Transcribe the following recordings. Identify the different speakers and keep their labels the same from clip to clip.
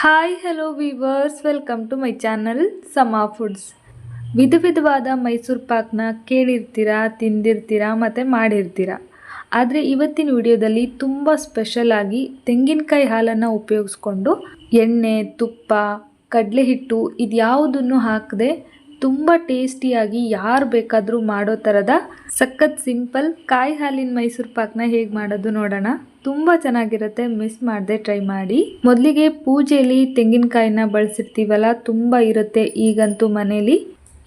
Speaker 1: Hi hello viewers welcome to my channel Sama foods ವಿಧ ವಿಧವಾದ ಮೈಸೂರು ಪಾಕ್ನ ಕೇಳಿರ್ತೀರಾ, ತಿಂದಿರ್ತೀರಾ ಮತ್ತು ಮಾಡಿರ್ತೀರಾ? ಆದರೆ ಇವತ್ತಿನ ವಿಡಿಯೋದಲ್ಲಿ ತುಂಬ ಸ್ಪೆಷಲ್ ಆಗಿ ತೆಂಗಿನಕಾಯಿ ಹಾಲನ್ನು ಉಪಯೋಗಿಸ್ಕೊಂಡು ಎಣ್ಣೆ, ತುಪ್ಪ ಕಡಲೆ ಹಿಟ್ಟು ಇದ್ಯಾವುದನ್ನು ಹಾಕದೆ ತುಂಬ ಟೇಸ್ಟಿಯಾಗಿ ಯಾರು ಬೇಕಾದರೂ ಮಾಡೋ ಥರದ ಸಖತ್ ಸಿಂಪಲ್ ಕಾಯಿ ಹಾಲಿನ ಮೈಸೂರು ಪಾಕ್ನ ಹೇಗೆ ಮಾಡೋದು ನೋಡೋಣ. ತುಂಬ ಚೆನ್ನಾಗಿರುತ್ತೆ ಮಿಸ್ ಮಾಡದೆ ಟ್ರೈ ಮಾಡಿ. ಮೊದಲಿಗೆ ಪೂಜೆಯಲ್ಲಿ ತೆಂಗಿನಕಾಯಿನ ಬಳಸಿರ್ತೀವಲ್ಲ, ತುಂಬ ಇರುತ್ತೆ ಈಗಂತೂ ಮನೇಲಿ.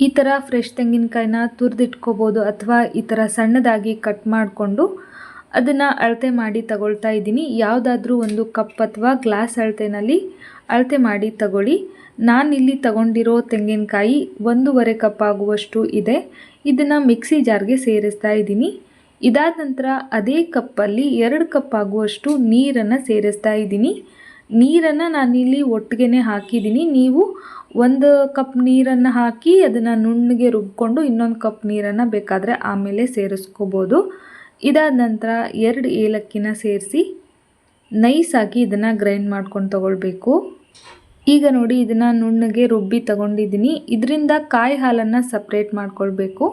Speaker 1: ಈ ಥರ ಫ್ರೆಶ್ ತೆಂಗಿನಕಾಯಿನ ತುರಿದಿಟ್ಕೋಬೋದು ಅಥವಾ ಈ ಥರ ಸಣ್ಣದಾಗಿ ಕಟ್ ಮಾಡಿಕೊಂಡು ಅದನ್ನು ಅಳತೆ ಮಾಡಿ ತಗೊಳ್ತಾ ಇದ್ದೀನಿ. ಯಾವುದಾದ್ರೂ ಒಂದು ಕಪ್ ಅಥವಾ ಗ್ಲಾಸ್ ಅಳತೆನಲ್ಲಿ ಅಳತೆ ಮಾಡಿ ತಗೊಳ್ಳಿ. ನಾನಿಲ್ಲಿ ತಗೊಂಡಿರೋ ತೆಂಗಿನಕಾಯಿ ಒಂದೂವರೆ ಕಪ್ ಆಗುವಷ್ಟು ಇದೆ. ಇದನ್ನು ಮಿಕ್ಸಿ ಜಾರ್ಗೆ ಸೇರಿಸ್ತಾ ಇದ್ದೀನಿ. ಇದಾದ ನಂತರ ಅದೇ ಕಪ್ಪಲ್ಲಿ ಎರಡು ಕಪ್ ಆಗುವಷ್ಟು ನೀರನ್ನು ಸೇರಿಸ್ತಾ ಇದ್ದೀನಿ. ನೀರನ್ನು ನಾನಿಲ್ಲಿ ಒಟ್ಟಿಗೆ ಹಾಕಿದ್ದೀನಿ. ನೀವು ಒಂದು ಕಪ್ ನೀರನ್ನು ಹಾಕಿ ಅದನ್ನು ನುಣ್ಣಗೆ ರುಬ್ಕೊಂಡು ಇನ್ನೊಂದು ಕಪ್ ನೀರನ್ನು ಬೇಕಾದರೆ ಆಮೇಲೆ ಸೇರಿಸ್ಕೋಬೋದು. ಇದಾದ ನಂತರ ಎರಡು ಏಲಕ್ಕಿನ ಸೇರಿಸಿ ನೈಸಾಗಿ ಇದನ್ನು ಗ್ರೈಂಡ್ ಮಾಡ್ಕೊಂಡು ತಗೊಳ್ಬೇಕು. ಈಗ ನೋಡಿ ಇದನ್ನು ನುಣ್ಣಗೆ ರುಬ್ಬಿ ತಗೊಂಡಿದ್ದೀನಿ. ಇದರಿಂದ ಕಾಯಿ ಹಾಲನ್ನು ಸಪ್ರೇಟ್ ಮಾಡ್ಕೊಳ್ಬೇಕು.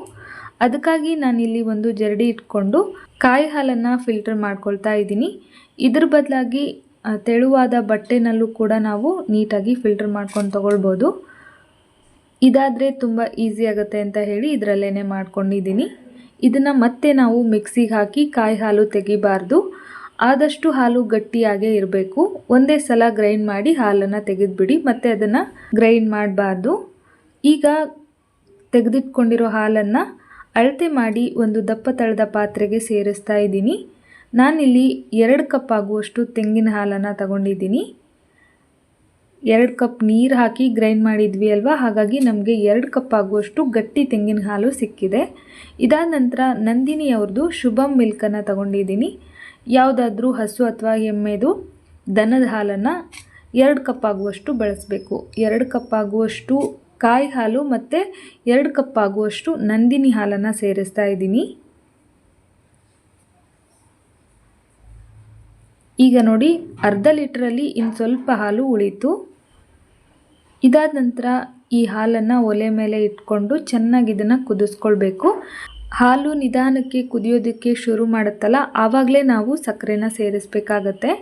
Speaker 1: ಅದಕ್ಕಾಗಿ ನಾನಿಲ್ಲಿ ಒಂದು ಜರಡಿ ಇಟ್ಕೊಂಡು ಕಾಯಿ ಹಾಲನ್ನು ಫಿಲ್ಟರ್ ಮಾಡ್ಕೊಳ್ತಾ ಇದ್ದೀನಿ. ಇದ್ರ ಬದಲಾಗಿ ತೆಳುವಾದ ಬಟ್ಟೆನಲ್ಲೂ ಕೂಡ ನಾವು ನೀಟಾಗಿ ಫಿಲ್ಟರ್ ಮಾಡ್ಕೊಂಡು ತಗೊಳ್ಬೋದು. ಇದಾದರೆ ತುಂಬ ಈಸಿ ಆಗುತ್ತೆ ಅಂತ ಹೇಳಿ ಇದರಲ್ಲೇ ಮಾಡ್ಕೊಂಡಿದ್ದೀನಿ. ಇದನ್ನು ಮತ್ತೆ ನಾವು ಮಿಕ್ಸಿಗೆ ಹಾಕಿ ಕಾಯಿ ಹಾಲು ತೆಗಿಬಾರ್ದು. ಆದಷ್ಟು ಹಾಲು ಗಟ್ಟಿಯಾಗೇ ಇರಬೇಕು. ಒಂದೇ ಸಲ ಗ್ರೈಂಡ್ ಮಾಡಿ ಹಾಲನ್ನು ತೆಗೆದುಬಿಡಿ, ಮತ್ತು ಅದನ್ನು ಗ್ರೈಂಡ್ ಮಾಡಬಾರ್ದು. ಈಗ ತೆಗೆದಿಟ್ಕೊಂಡಿರೋ ಹಾಲನ್ನು ಅಳತೆ ಮಾಡಿ ಒಂದು ದಪ್ಪ ತಳದ ಪಾತ್ರೆಗೆ ಸೇರಿಸ್ತಾ ಇದ್ದೀನಿ. ನಾನಿಲ್ಲಿ ಎರಡು ಕಪ್ ಆಗುವಷ್ಟು ತೆಂಗಿನ ಹಾಲನ್ನು ತಗೊಂಡಿದ್ದೀನಿ. ಎರಡು ಕಪ್ ನೀರು ಹಾಕಿ ಗ್ರೈಂಡ್ ಮಾಡಿದ್ವಿ ಅಲ್ವಾ? ಹಾಗಾಗಿ ನಮಗೆ ಎರಡು ಕಪ್ ಆಗುವಷ್ಟು ಗಟ್ಟಿ ತೆಂಗಿನ ಹಾಲು ಸಿಕ್ಕಿದೆ. ಇದಾದ ನಂತರ ನಂದಿನಿ ಅವ್ರದ್ದು ಶುಭಮ್ ಮಿಲ್ಕನ್ನು ತಗೊಂಡಿದ್ದೀನಿ. ಯಾವುದಾದ್ರೂ ಹಸು ಅಥವಾ ಎಮ್ಮೆದು ದನದ ಹಾಲನ್ನು ಎರಡು ಕಪ್ ಆಗುವಷ್ಟು ಬಳಸಬೇಕು. ಎರಡು ಕಪ್ ಆಗುವಷ್ಟು ಕಾಯಿ ಹಾಲು ಮತ್ತು ಎರಡು ಕಪ್ ಆಗುವಷ್ಟು ನಂದಿನಿ ಹಾಲನ್ನು ಸೇರಿಸ್ತಾ ಇದ್ದೀನಿ. ಈಗ ನೋಡಿ ಅರ್ಧ ಲೀಟ್ರಲ್ಲಿ ಇನ್ನು ಸ್ವಲ್ಪ ಹಾಲು ಉಳಿತು. ಇದಾದ ನಂತರ ಈ ಹಾಲನ್ನು ಒಲೆ ಮೇಲೆ ಇಟ್ಕೊಂಡು ಚೆನ್ನಾಗಿ ಇದನ್ನು ಕುದಿಸ್ಕೊಳ್ಬೇಕು. ಹಾಲು ನಿಧಾನಕ್ಕೆ ಕುದಿಯೋದಕ್ಕೆ ಶುರು ಮಾಡುತ್ತಲ್ಲ, ಆವಾಗಲೇ ನಾವು ಸಕ್ಕರೆನ ಸೇರಿಸಬೇಕಾಗತ್ತೆ.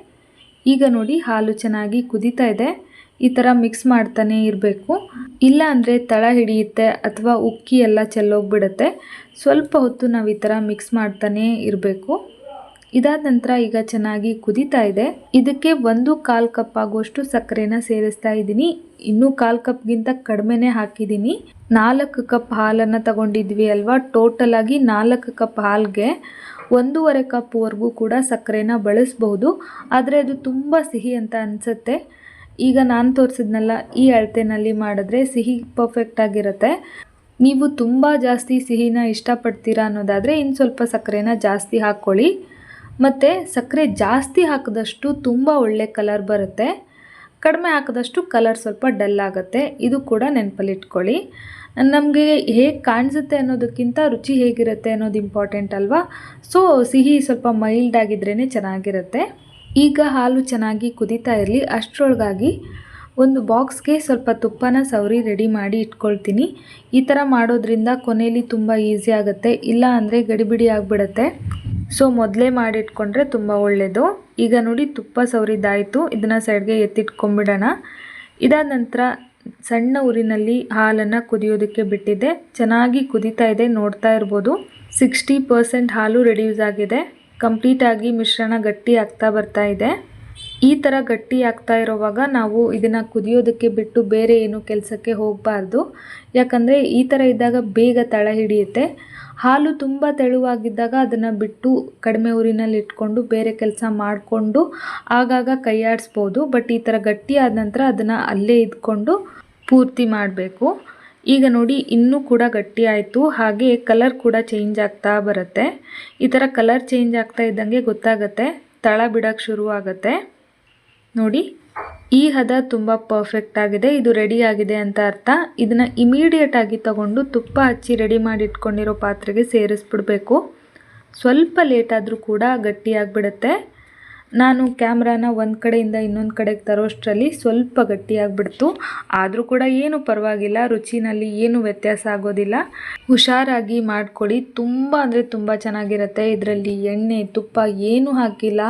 Speaker 1: ಈಗ ನೋಡಿ, ಹಾಲು ಚೆನ್ನಾಗಿ ಕುದೀತಾ ಇದೆ. ಈ ಥರ ಮಿಕ್ಸ್ ಮಾಡ್ತಾನೆ ಇರಬೇಕು. ಇಲ್ಲ ಅಂದರೆ ತಳ ಹಿಡಿಯುತ್ತೆ ಅಥವಾ ಉಕ್ಕಿ ಎಲ್ಲ ಚೆಲ್ಲೋಗ್ಬಿಡುತ್ತೆ. ಸ್ವಲ್ಪ ಹೊತ್ತು ನಾವು ಈ ಥರ ಮಿಕ್ಸ್ ಮಾಡ್ತಾನೇ ಇರಬೇಕು. ಇದಾದ ನಂತರ ಈಗ ಚೆನ್ನಾಗಿ ಕುದೀತಾ ಇದೆ. ಇದಕ್ಕೆ ಒಂದು ಕಾಲು ಕಪ್ ಆಗುವಷ್ಟು ಸಕ್ಕರೆನ ಸೇರಿಸ್ತಾ ಇದ್ದೀನಿ. ಇನ್ನೂ ಕಾಲು ಕಪ್ಗಿಂತ ಕಡಿಮೆನೇ ಹಾಕಿದ್ದೀನಿ. ನಾಲ್ಕು ಕಪ್ ಹಾಲನ್ನು ತಗೊಂಡಿದ್ವಿ ಅಲ್ವಾ? ಟೋಟಲ್ ಆಗಿ ನಾಲ್ಕು ಕಪ್ ಹಾಲ್ಗೆ ಒಂದೂವರೆ ಕಪ್ವರೆಗೂ ಕೂಡ ಸಕ್ಕರೆನ ಬಳಸ್ಬೋದು. ಆದರೆ ಅದು ತುಂಬ ಸಿಹಿ ಅಂತ ಅನಿಸುತ್ತೆ. ಈಗ ನಾನು ತೋರಿಸಿದ್ನಲ್ಲ, ಈ ಅಳತೆನಲ್ಲಿ ಮಾಡಿದ್ರೆ ಸಿಹಿ ಪರ್ಫೆಕ್ಟ್ ಆಗಿರುತ್ತೆ. ನೀವು ತುಂಬ ಜಾಸ್ತಿ ಸಿಹಿನ ಇಷ್ಟಪಡ್ತೀರಾ ಅನ್ನೋದಾದರೆ ಇನ್ನು ಸ್ವಲ್ಪ ಸಕ್ಕರೆನ ಜಾಸ್ತಿ ಹಾಕ್ಕೊಳ್ಳಿ. ಮತ್ತು ಸಕ್ಕರೆ ಜಾಸ್ತಿ ಹಾಕಿದಷ್ಟು ತುಂಬ ಒಳ್ಳೆ ಕಲರ್ ಬರುತ್ತೆ. ಕಡಿಮೆ ಹಾಕಿದಷ್ಟು ಕಲರ್ ಸ್ವಲ್ಪ ಡಲ್ ಆಗುತ್ತೆ. ಇದು ಕೂಡ ನೆನಪಲ್ಲಿಟ್ಕೊಳ್ಳಿ. ನಮಗೆ ಹೇಗೆ ಕಾಣಿಸುತ್ತೆ ಅನ್ನೋದಕ್ಕಿಂತ ರುಚಿ ಹೇಗಿರುತ್ತೆ ಅನ್ನೋದು ಇಂಪಾರ್ಟೆಂಟ್ ಅಲ್ವಾ? ಸೊ ಸಿಹಿ ಸ್ವಲ್ಪ ಮೈಲ್ಡ್ ಆಗಿದ್ರೇ ಚೆನ್ನಾಗಿರುತ್ತೆ. ಈಗ ಹಾಲು ಚೆನ್ನಾಗಿ ಕುದೀತಾ ಇರಲಿ. ಅಷ್ಟರೊಳಗಾಗಿ ಒಂದು ಬಾಕ್ಸ್ಗೆ ಸ್ವಲ್ಪ ತುಪ್ಪನ ಸವರಿ ರೆಡಿ ಮಾಡಿ ಇಟ್ಕೊಳ್ತೀನಿ. ಈ ಥರ ಮಾಡೋದ್ರಿಂದ ಕೊನೆಯಲ್ಲಿ ತುಂಬ ಈಸಿ ಆಗುತ್ತೆ. ಇಲ್ಲ ಅಂದರೆ ಗಡಿಬಿಡಿ ಆಗಿಬಿಡುತ್ತೆ. ಸೊ ಮೊದಲೇ ಮಾಡಿಟ್ಕೊಂಡ್ರೆ ತುಂಬ ಒಳ್ಳೆಯದು ಈಗ ನೋಡಿ ತುಪ್ಪ ಸವರಿದಾಯಿತು ಇದನ್ನು ಸೈಡ್ಗೆ ಎತ್ತಿಟ್ಕೊಂಡ್ಬಿಡೋಣ ಇದಾದ ನಂತರ ಸಣ್ಣ ಊರಿನಲ್ಲಿ ಹಾಲನ್ನು ಕುದಿಯೋದಕ್ಕೆ ಬಿಟ್ಟಿದ್ದೆ ಚೆನ್ನಾಗಿ ಕುದೀತಾ ಇದೆ, ನೋಡ್ತಾ ಇರ್ಬೋದು. ಸಿಕ್ಸ್ಟಿ ಪರ್ಸೆಂಟ್ ಹಾಲು ರೆಡ್ಯೂಸ್ ಆಗಿದೆ. ಕಂಪ್ಲೀಟಾಗಿ ಮಿಶ್ರಣ ಗಟ್ಟಿ ಆಗ್ತಾ ಬರ್ತಾ ಇದೆ. ಈ ಥರ ಗಟ್ಟಿ ಆಗ್ತಾ ಇರೋವಾಗ ನಾವು ಇದನ್ನು ಕುದಿಯೋದಕ್ಕೆ ಬಿಟ್ಟು ಬೇರೆ ಏನು ಕೆಲಸಕ್ಕೆ ಹೋಗಬಾರ್ದು. ಯಾಕಂದರೆ ಈ ಥರ ಇದ್ದಾಗ ಬೇಗ ತಳ ಹಿಡಿಯುತ್ತೆ. ಹಾಲು ತುಂಬ ತೆಳುವಾಗಿದ್ದಾಗ ಅದನ್ನು ಬಿಟ್ಟು ಕಡಿಮೆ ಊರಿನಲ್ಲಿ ಇಟ್ಕೊಂಡು ಬೇರೆ ಕೆಲಸ ಮಾಡಿಕೊಂಡು ಆಗಾಗ ಕೈಯಾಡಿಸ್ಬೋದು. ಬಟ್ ಈ ಥರ ಗಟ್ಟಿ ಆದ ನಂತರ ಅದನ್ನು ಅಲ್ಲೇ ಇದ್ಕೊಂಡು ಪೂರ್ತಿ ಮಾಡಬೇಕು. ಈಗ ನೋಡಿ, ಇನ್ನೂ ಕೂಡ ಗಟ್ಟಿ ಆಯಿತು. ಹಾಗೆ ಕಲರ್ ಕೂಡ ಚೇಂಜ್ ಆಗ್ತಾ ಬರುತ್ತೆ. ಈ ಥರ ಕಲರ್ ಚೇಂಜ್ ಆಗ್ತಾ ಇದ್ದಂಗೆ ಗೊತ್ತಾಗುತ್ತೆ. ತಳ ಬಿಡೋಕ್ಕೆ ಶುರುವಾಗತ್ತೆ. ನೋಡಿ, ಈ ಹದ ತುಂಬ ಪರ್ಫೆಕ್ಟ್ ಆಗಿದೆ, ಇದು ರೆಡಿ ಆಗಿದೆ ಅಂತ ಅರ್ಥ. ಇದನ್ನು ಇಮಿಡಿಯೇಟ್ ಆಗಿ ತಗೊಂಡು ತುಪ್ಪ ಹಚ್ಚಿ ರೆಡಿ ಮಾಡಿ ಇಟ್ಕೊಂಡಿರೋ ಪಾತ್ರೆಗೆ ಸೇರಿಸ್ಬಿಡ್ಬೇಕು. ಸ್ವಲ್ಪ ಲೇಟ್ ಆದರೂ ಕೂಡ ಗಟ್ಟಿಯಾಗಿಬಿಡುತ್ತೆ ನಾನು ಕ್ಯಾಮ್ರಾನ ಒಂದು ಕಡೆಯಿಂದ ಇನ್ನೊಂದು ಕಡೆಗೆ ತರೋಷ್ಟರಲ್ಲಿ ಸ್ವಲ್ಪ ಗಟ್ಟಿಯಾಗಿಬಿಡ್ತು. ಆದರೂ ಕೂಡ ಏನು ಪರವಾಗಿಲ್ಲ, ರುಚಿನಲ್ಲಿ ಏನು ವ್ಯತ್ಯಾಸ ಆಗೋದಿಲ್ಲ. ಹುಷಾರಾಗಿ ಮಾಡಿಕೊಡಿ. ತುಂಬ ಅಂದರೆ ತುಂಬ ಚೆನ್ನಾಗಿರುತ್ತೆ. ಇದರಲ್ಲಿ ಎಣ್ಣೆ, ತುಪ್ಪ ಏನೂ ಹಾಕಿಲ್ಲ.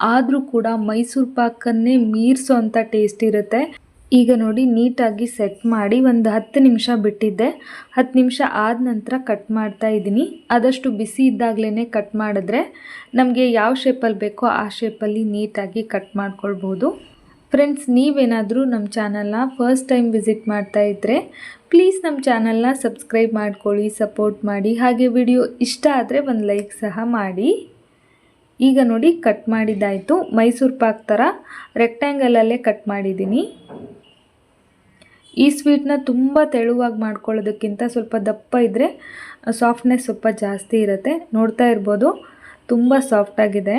Speaker 1: ಆದರೂ ಕೂಡ ಮೈಸೂರು ಪಾಕನ್ನೇ ಮೀರಿಸೋ ಅಂಥ ಟೇಸ್ಟ್ ಇರುತ್ತೆ. ಈಗ ನೋಡಿ, ನೀಟಾಗಿ ಸೆಟ್ ಮಾಡಿ ಒಂದು ಹತ್ತು ನಿಮಿಷ ಬಿಟ್ಟಿದ್ದೆ. ಹತ್ತು ನಿಮಿಷ ಆದ ನಂತರ ಕಟ್ ಮಾಡ್ತಾ ಇದ್ದೀನಿ. ಆದಷ್ಟು ಬಿಸಿ ಇದ್ದಾಗಲೇ ಕಟ್ ಮಾಡಿದ್ರೆ ನಮಗೆ ಯಾವ ಶೇಪಲ್ಲಿ ಬೇಕೋ ಆ ಶೇಪಲ್ಲಿ ನೀಟಾಗಿ ಕಟ್ ಮಾಡ್ಕೊಳ್ಬೋದು. ಫ್ರೆಂಡ್ಸ್ ನೀವೇನಾದರೂ ನಮ್ಮ ಚಾನಲ್ನ ಫಸ್ಟ್ ಟೈಮ್ ವಿಸಿಟ್ ಮಾಡ್ತಾ ಇದ್ದರೆ ಪ್ಲೀಸ್ ನಮ್ಮ ಚಾನಲ್ನ ಸಬ್ಸ್ಕ್ರೈಬ್ ಮಾಡ್ಕೊಳ್ಳಿ ಸಪೋರ್ಟ್ ಮಾಡಿ. ಹಾಗೆ ವಿಡಿಯೋ ಇಷ್ಟ ಆದರೆ ಒಂದು ಲೈಕ್ ಸಹ ಮಾಡಿ. ಈಗ ನೋಡಿ ಕಟ್ ಮಾಡಿದ್ದಾಯಿತು. ಮೈಸೂರು ಪಾಕ್ ಥರ ರೆಕ್ಟ್ಯಾಂಗಲಲ್ಲೇ ಕಟ್ ಮಾಡಿದ್ದೀನಿ. ಈ ಸ್ವೀಟ್ನ ತುಂಬ ತೆಳುವಾಗಿ ಮಾಡ್ಕೊಳ್ಳೋದಕ್ಕಿಂತ ಸ್ವಲ್ಪ ದಪ್ಪ ಇದ್ದರೆ ಸಾಫ್ಟ್ನೆಸ್ ಸ್ವಲ್ಪ ಜಾಸ್ತಿ ಇರುತ್ತೆ. ನೋಡ್ತಾ ಇರ್ಬೋದು, ತುಂಬ ಸಾಫ್ಟಾಗಿದೆ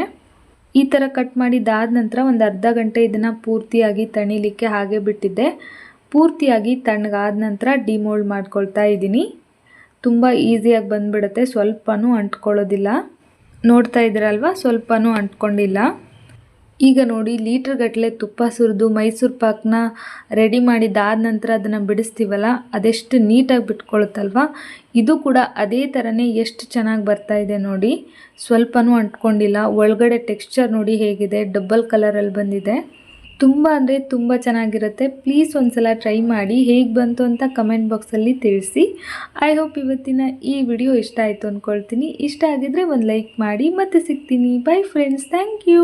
Speaker 1: ಈ ಥರ ಕಟ್ ಮಾಡಿದ್ದಾದ ನಂತರ ಒಂದು ಅರ್ಧ ಗಂಟೆ ಇದನ್ನು ಪೂರ್ತಿಯಾಗಿ ತಣಿಲಿಕ್ಕೆ ಹಾಗೆ ಬಿಟ್ಟಿದ್ದೆ. ಪೂರ್ತಿಯಾಗಿ ತಣ್ಣಗಾದ ನಂತರ ಡಿಮೋಲ್ಡ್ ಮಾಡ್ಕೊಳ್ತಾ ಇದ್ದೀನಿ. ತುಂಬ ಈಸಿಯಾಗಿ ಬಂದುಬಿಡುತ್ತೆ, ಸ್ವಲ್ಪನೂ ಅಂಟ್ಕೊಳ್ಳೋದಿಲ್ಲ. ನೋಡ್ತಾ ಇದ್ದೀರಲ್ವ? ಸ್ವಲ್ಪನೂ ಅಂಟ್ಕೊಂಡಿಲ್ಲ. ಈಗ ನೋಡಿ, ಲೀಟ್ರ್ ಗಟ್ಟಲೆ ತುಪ್ಪ ಸುರಿದು ಮೈಸೂರು ಪಾಕ್ನ ರೆಡಿ ಮಾಡಿದ್ದಾದ ನಂತರ ಅದನ್ನು ಬಿಡಿಸ್ತೀವಲ್ಲ, ಅದೆಷ್ಟು ನೀಟಾಗಿ ಬಿಟ್ಕೊಳುತ್ತಲ್ವ? ಇದು ಕೂಡ ಅದೇ ಥರನೇ ಎಷ್ಟು ಚೆನ್ನಾಗಿ ಬರ್ತಾ ಇದೆ ನೋಡಿ. ಸ್ವಲ್ಪನೂ ಅಂಟ್ಕೊಂಡಿಲ್ಲ. ಒಳಗಡೆ ಟೆಕ್ಸ್ಚರ್ ನೋಡಿ ಹೇಗಿದೆ. ಡಬ್ಬಲ್ ಕಲರಲ್ಲಿ ಬಂದಿದೆ. ತುಂಬ ಅಂದರೆ ತುಂಬ ಚೆನ್ನಾಗಿರುತ್ತೆ. ಪ್ಲೀಸ್ ಒಂದ್ಸಲ ಟ್ರೈ ಮಾಡಿ ಹೇಗೆ ಬಂತು ಅಂತ ಕಮೆಂಟ್ ಬಾಕ್ಸಲ್ಲಿ ತಿಳಿಸಿ. ಐ ಹೋಪ್ ಇವತ್ತಿನ ಈ ವಿಡಿಯೋ ಇಷ್ಟ ಆಯಿತು ಅಂದ್ಕೊಳ್ತೀನಿ ಇಷ್ಟ ಆಗಿದ್ರೆ ಒಂದು ಲೈಕ್ ಮಾಡಿ ಮತ್ತೆ ಸಿಗ್ತೀನಿ. By friends thank you